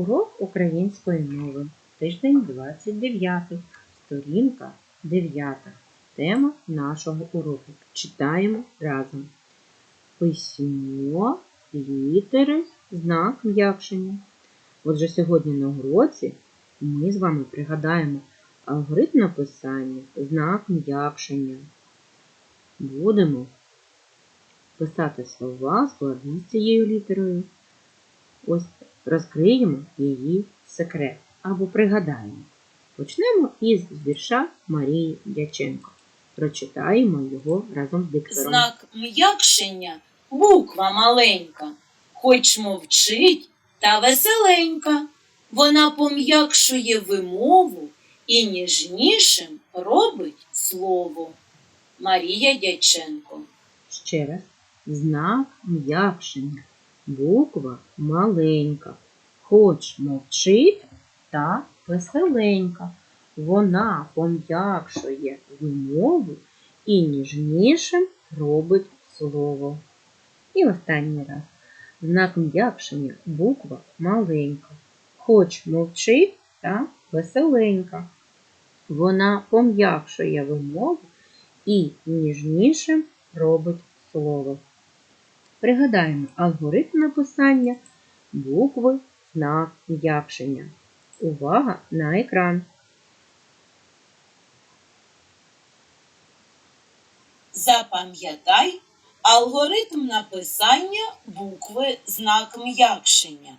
Урок української мови. Тиждень 29. Сторінка 9. Тема нашого уроку. Читаємо разом. Письмо, літери, знак м'якшення. Отже, сьогодні на уроці ми з вами пригадаємо алгоритм написання, знак м'якшення. Будемо писати слова складні з цією літерою. Ось розкриємо її секрет або пригадаємо. Почнемо із вірша Марії Дяченко. Прочитаємо його разом з диктором. Знак м'якшення буква маленька, хоч мовчить та веселенька. Вона пом'якшує вимову і ніжнішим робить слово. Марія Дяченко. Ще раз. Знак м'якшення. Буква маленька. Хоч мовчить та веселенька. Вона пом'якшує вимову і ніжнішим робить слово. І останній раз. Знак м'якшення буква маленька. Хоч мовчить та веселенька. Вона пом'якшує вимову і ніжнішим робить слово. Пригадаємо алгоритм написання букви знак м'якшення. Увага на екран. Запам'ятай алгоритм написання букви знак м'якшення.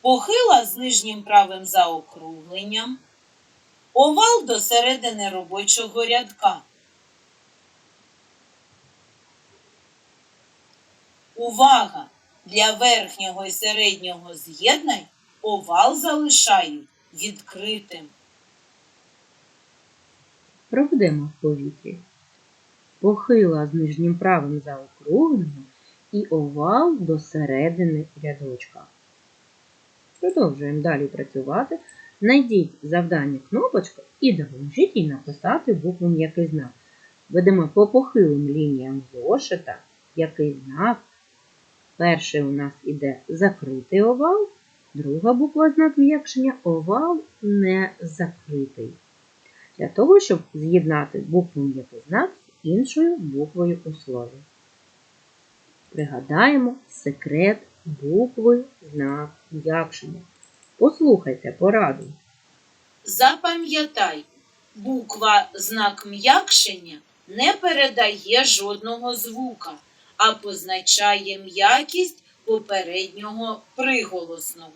Похила з нижнім правим заокругленням. Овал до середини робочого рядка. Увага! Для верхнього і середнього з'єднань овал залишають відкритим. Проведемо в повітрі. Похила з нижнім правим заокругленням і овал до середини рядочка. Продовжуємо далі працювати. Знайдіть завдання кнопочку і допоможіть їй написати букву м'який знак. Ведемо по похилим лініям зошита, який знак. Перший у нас іде закритий овал, друга буква знак м'якшення овал не закритий. Для того, щоб з'єднати букву м'який знак з іншою буквою у слові. Пригадаємо секрет букви знак м'якшення. Послухайте пораду. Запам'ятай, буква знак м'якшення не передає жодного звука, а позначає м'якість попереднього приголосного.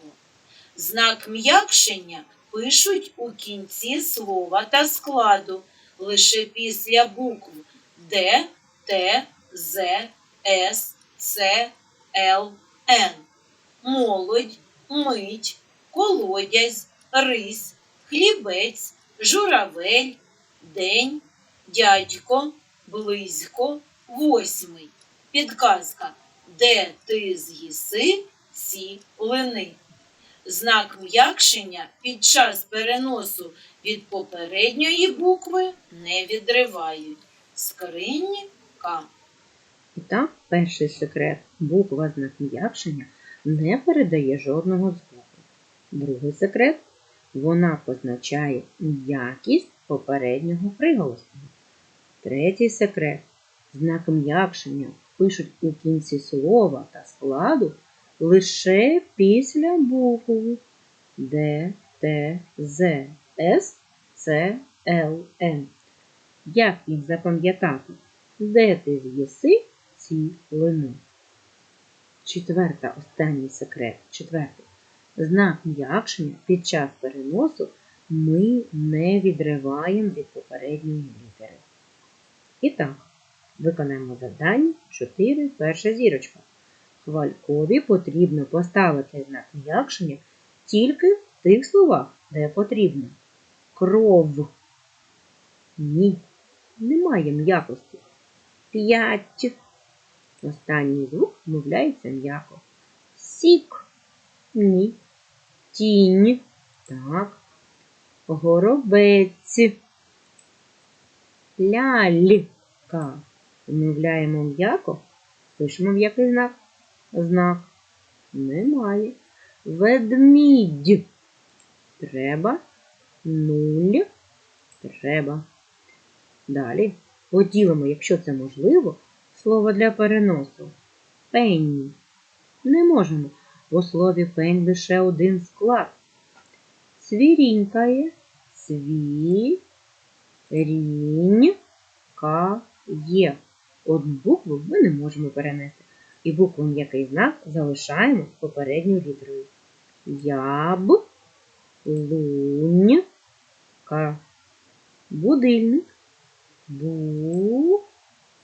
Знак м'якшення пишуть у кінці слова та складу лише після букв Д, Т, З, С, Ц, Л, Н. Молодь, мить, колодязь, рись, хлібець, журавель, день, дядько, близько, восьмий. Підказка. Де ти з'їси ці лини? Знак м'якшення під час переносу від попередньої букви не відривають. Скринні К. І так, перший секрет. Буква знак м'якшення не передає жодного звуку. Другий секрет вона позначає м'якість попереднього приголосного. Третій секрет знак м'якшення пишуть у кінці слова та складу лише після букв Д, Т, З, С, Ц, Л, Н. Як їх запам'ятати? Де ти з'їси ці лини? Четверта, останній секрет. Четвертий. Знак м'якшення під час переносу ми не відриваємо від попередньої літери. І так, виконаємо завдання 4, перша зірочка. Хвалькові потрібно поставити знак м'якшення тільки в тих словах, де потрібно. Кров. Ні. Немає м'якості. П'ять. Останній звук вмовляється м'яко. Сік. Ні. Тінь. Так. Горобець. Лялька. Вмовляємо м'яко. Пишемо м'який знак. Знак. Немає. Ведмідь. Треба. Нуль. Треба. Далі поділимо, якщо це можливо, слово для переносу. Пенні. Не можемо. У слові пень лише один склад. Свірінькає. Сві. Одну букву ми не можемо перенести. І букву м'який знак залишаємо попередньою літерою. Яб. Лунь. Ка. Будильник.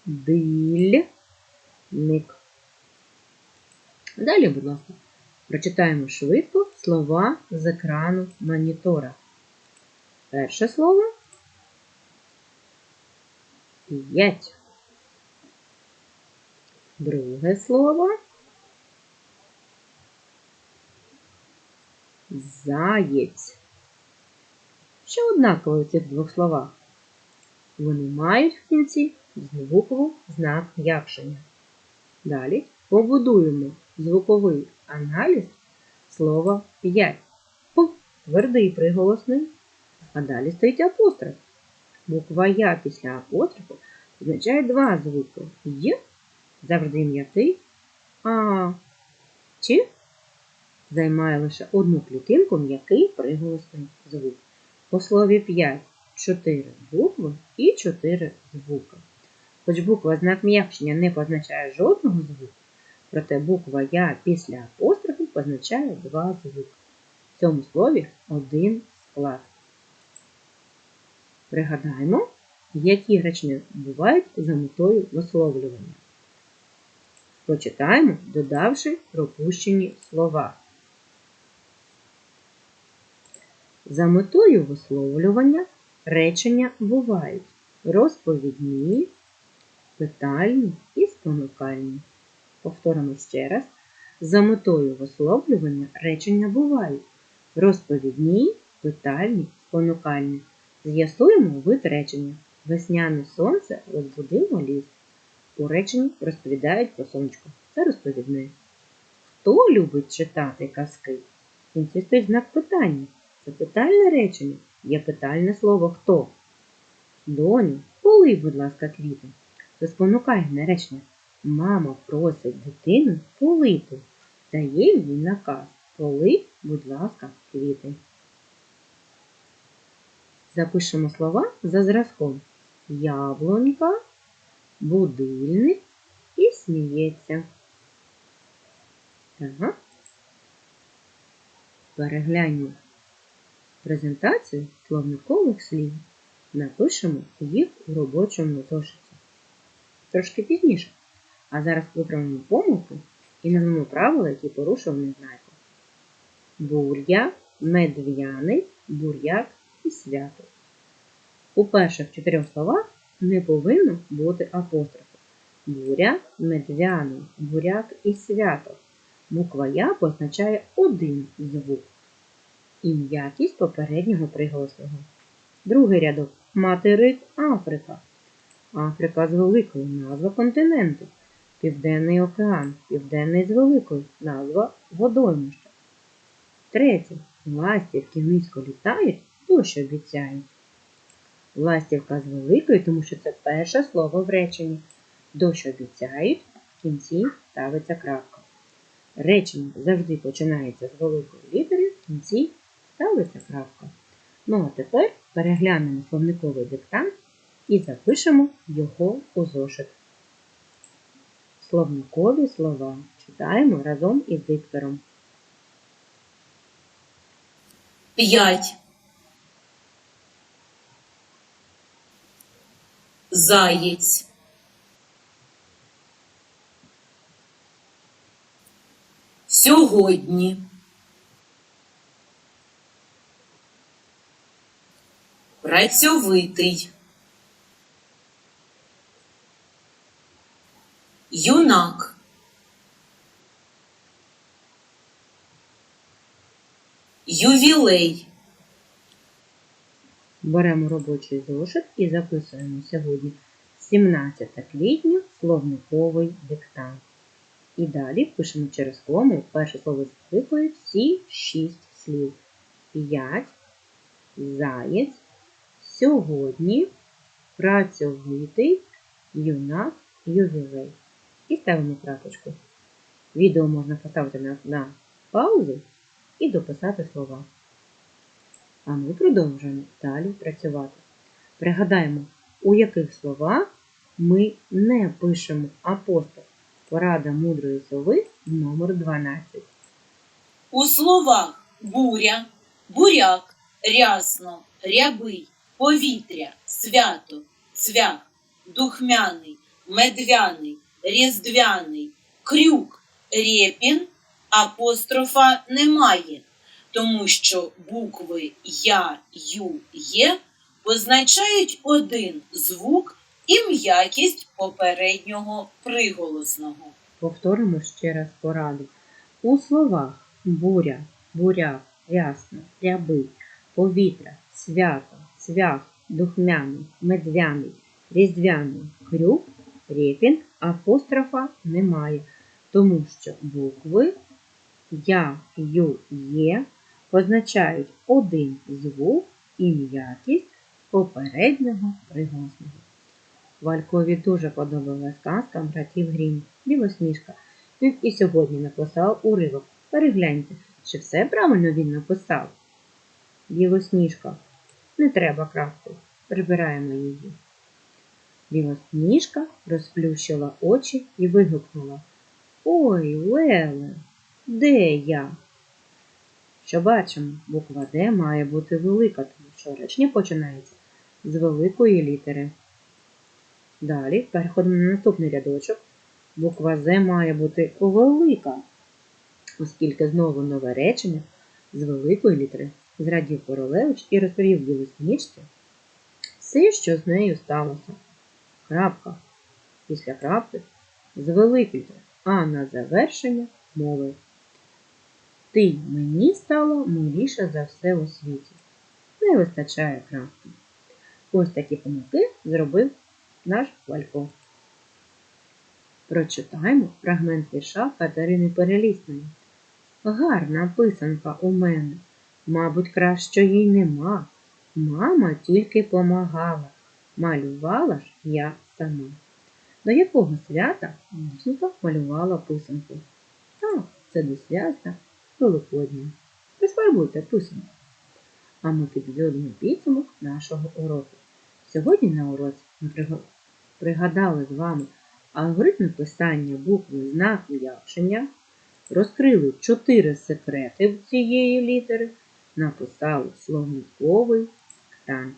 Будильник. Далі, будь ласка, прочитаємо швидко слова з екрану монітора. Перше слово. П'ять. Друге слово. Заєць. Що однаково у цих двох словах? Вони мають в кінці звукову знак м'якшення. Далі побудуємо звуковий аналіз слова 5. П твердий приголосний, а далі стоїть апостроф. Буква Я після апострофу означає два звуки. Й завжди м'який, а Ч займає лише одну клітинку м'який приголосний звук. По слові 5 4 букви і 4 звуки. Хоч буква знак м'якшення не позначає жодного звуку, проте буква Я після апострофу позначає два звуки. В цьому слові один склад. Пригадаємо, які речення бувають за метою висловлювання. Прочитаємо, додавши пропущені слова. За метою висловлювання речення бувають розповідні, питальні і спонукальні. Повторимо ще раз. За метою висловлювання речення бувають розповідні, питальні, спонукальні. З'ясуємо вид речення. Весняне сонце розбудило ліс. У реченні розповідають про сонечко. Це розповідне. Хто любить читати казки? В кінці знак питання. Це питальне речення. Є питальне слово хто. Доню, полий, будь ласка, квіти. Це спонукальне речення. Мама просить дитину полити. Дає їй наказ. Полий, будь ласка, квіти. Запишемо слова за зразком. Яблунька, будильник і сміється. Так. Перегляньмо презентацію словникових слів. Напишемо їх у робочому зошиті. Трошки пізніше. А зараз виправимо помилку і назвемо правила, які порушив Незнайко. Бур'я, медв'яний, бур'як і свято. У перших чотирьох словах не повинно бути апострофу. Буря, медвяний, буряк і свято. Буква Я позначає один звук і м'якість попереднього приголосного. Другий рядок материк Африка. Африка з великою назва континенту. Південний океан, південний з великою назва водоймища. Третє. Ластівки низько літають, дощ обіцяють. Ластівка з великою, тому що це перше слово в реченні. Дощ обіцяють, в кінці ставиться крапка. Речення завжди починається з великої літери, в кінці ставиться крапка. Ну а тепер переглянемо словниковий диктант і запишемо його у зошит. Словникові слова читаємо разом із диктором. 5. Заєць. Сьогодні. Працьовитий. Юнак. Ювілей. Беремо робочий зошит і записуємо сьогодні 17 квітня словниковий диктант. І далі пишемо через кому перше слово з всі шість слів. П'ять, заєць, сьогодні, працьовитий, юнак, ювілей. І ставимо крапочку. Відео можна поставити на, на паузу і дописати слова. А ми продовжуємо далі працювати. Пригадаємо, у яких словах ми не пишемо апостол. Порада мудрої сови номер 12. У словах буря, буряк, рясно, рябий, повітря, свято, цвях, духмяний, медвяний, різдвяний, крюк, рєпін, апострофа немає, тому що букви Я, Ю, Є позначають один звук і м'якість попереднього приголосного. Повторимо ще раз пораду. У словах буря, буряк, рясно, рябий, повітря, свято, цвях, духмяний, медвяний, різдвяний, крюк, репін, апострофа немає, тому що букви Я, Ю, Є позначають один звук і м'якість попереднього приголосного. Валькові дуже подобалась казка братів Грім, Білосніжка. Він і сьогодні написав уривок. Перегляньте, чи все правильно він написав. Білосніжка. Не треба крапку. Прибираємо її. Білосніжка розплющила очі і вигукнула. Ой, Леле, де я? Що бачимо, буква Д має бути велика, тому що речення починається з великої літери. Далі переходимо на наступний рядочок. Буква З має бути велика, оскільки знову нове речення з великої літери зрадів Королевич і розповів білосніжці все, що з нею сталося. Крапка. Після крапки з великої а на завершення мови. Ти мені стала миліша за все у світі. Не вистачає крапки. Ось такі помилки зробив наш Валько. Прочитаємо фрагмент вірша Катерини Перелісної. Гарна писанка у мене, мабуть, кращої нема. Мама тільки помагала, малювала ж я сама. До якого свята дівчинка малювала писанку? Так, це до свята Великодня. Присфарбуйте писанку. А ми підведемо підсумок нашого уроку. Сьогодні на уроці ми пригадали з вами алгоритми писання букви знаку якшення, розкрили чотири секрети цієї літери, написали словниковий танк.